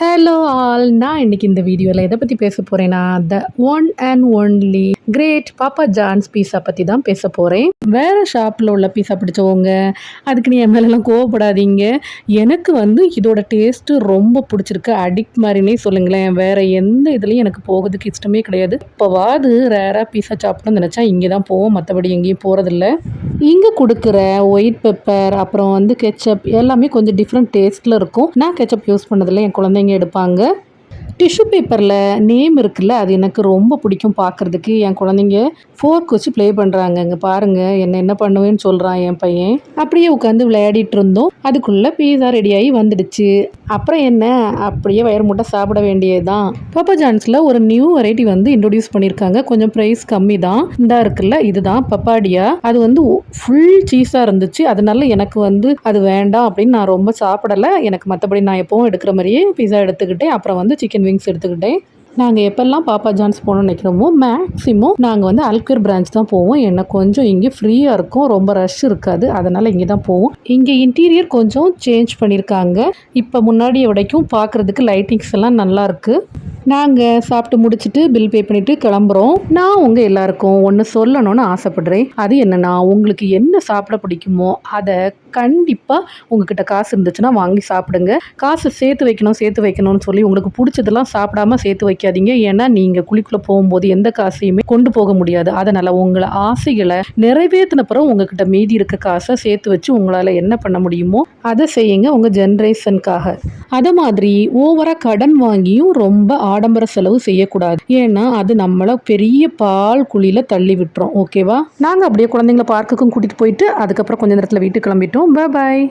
Hello all நான் இன்னைக்கு இந்த வீடியோவில் எதை பற்றி பேச போகிறேன்னா the one and only great Papa John's pizza பற்றி தான் பேச போகிறேன் வேறு ஷாப்பில் உள்ள பீஸா பிடிச்சவங்க அதுக்கு நீ என் மேலெலாம் கோவப்படாதீங்க. எனக்கு வந்து இதோட டேஸ்ட்டு ரொம்ப பிடிச்சிருக்கு. அடிக்ட் மாதிரினே சொல்லுங்களேன். வேறு எந்த இதுலேயும் எனக்கு போகிறதுக்கு இஷ்டமே கிடையாது. இப்போவாது ரேராக பீஸா சாப்பிடணும்னு நினச்சா இங்கே தான் போவோம். மற்றபடி எங்கேயும் போகிறதில்ல இங்கே கொடுக்குற ஒயிட் பெப்பர் அப்புறம் வந்து கெச்சப் எல்லாமே கொஞ்சம் டிஃப்ரெண்ட் டேஸ்ட்டில் இருக்கும். நான் கெச்சப் யூஸ் பண்ணதில்லை. என் குழந்தைங்க எடுப்பாங்க. டிஷ்யூ பேப்பரில் நேம் இருக்குல்ல அது எனக்கு ரொம்ப பிடிக்கும் பார்க்குறதுக்கு. என் குழந்தைங்க ஃபோர்க் வச்சு ப்ளே பண்ணுறாங்க இங்கே பாருங்கள் என்ன என்ன பண்ணுவேன்னு சொல்கிறான் என் பையன். அப்படியே உட்காந்து விளையாடிட்டு இருந்தோம். அதுக்குள்ளே பீஸா ரெடியாகி வந்துடுச்சு. அப்புறம் என்ன? அப்படியே வயிறு முட்டை சாப்பிட வேண்டியது தான் பப்பா ஜான்ஸில் ஒரு நியூ வெரைட்டி வந்து இன்ட்ரொடியூஸ் பண்ணியிருக்காங்க. கொஞ்சம் ப்ரைஸ் கம்மி தான் இந்தா இருக்குல்ல இதுதான் பப்பாடியா. அது வந்து ஃபுல் சீஸாக இருந்துச்சு. அதனால எனக்கு வந்து அது வேண்டாம் அப்படின்னு நான் ரொம்ப சாப்பிடலை. எனக்கு மற்றபடி நான் எப்போவும் எடுக்கிற மாதிரியே பீஸா எடுத்துக்கிட்டேன். அப்புறம் வந்து சிக்கன் சிக்கன் விங்ஸ் எடுத்துக்கிட்டேன். நாங்கள் எப்போல்லாம் பாப்பா ஜான்ஸ் போகணும்னு நினைக்கிறோமோ மேக்ஸிமம் நாங்கள் வந்து அல்கர் பிரான்ச் தான் போவோம். என்ன கொஞ்சம் இங்கே ஃப்ரீயாக இருக்கும். ரொம்ப ரஷ் இருக்காது. அதனால் இங்கே தான் போவோம். இங்கே இன்டீரியர் கொஞ்சம் சேஞ்ச் பண்ணியிருக்காங்க இப்போ முன்னாடி வரைக்கும் பார்க்குறதுக்கு லைட்டிங்ஸ் எல்லாம் நல்லா இருக்குது நாங்கள் சாப்பிட்டு முடிச்சுட்டு பில் பே பண்ணிவிட்டு கிளம்புறோம். நான் உங்கள் எல்லாருக்கும் ஒன்று சொல்லணும்னு ஆசைப்படுறேன். அது என்னென்னா உங்களுக்கு என்ன சாப்பிட பிடிக்குமோ அதை கண்டிப்பாக உங்ககிட்ட காசு இருந்துச்சுன்னா வாங்கி சாப்பிடுங்க. காசு சேர்த்து வைக்கணும் சேர்த்து வைக்கணும்னு சொல்லி உங்களுக்கு பிடிச்சதெல்லாம் சாப்பிடாம சேர்த்து நினைக்காதீங்க ஏன்னா நீங்கள் குழிக்குள்ளே போகும்போது எந்த காசையுமே கொண்டு போக முடியாது. அதனால் உங்களை ஆசைகளை நிறைவேற்றின பிறகு உங்ககிட்ட மீதி இருக்க காசை சேர்த்து வச்சு உங்களால் என்ன பண்ண முடியுமோ அதை செய்யுங்க. உங்கள் ஜென்ரேஷனுக்காக அதை மாதிரி ஓவராக கடன் வாங்கியும் ரொம்ப ஆடம்பர செலவு செய்யக்கூடாது. ஏன்னா அது நம்மளை பெரிய பால் குழியில் தள்ளி விட்டுரும். ஓகேவா நாங்கள் அப்படியே குழந்தைங்கள பார்க்குக்கும் கூட்டிகிட்டு போயிட்டு அதுக்கப்புறம் கொஞ்ச நேரத்தில் வீட்டுக்கு கிளம்பிட்டோம். பாய்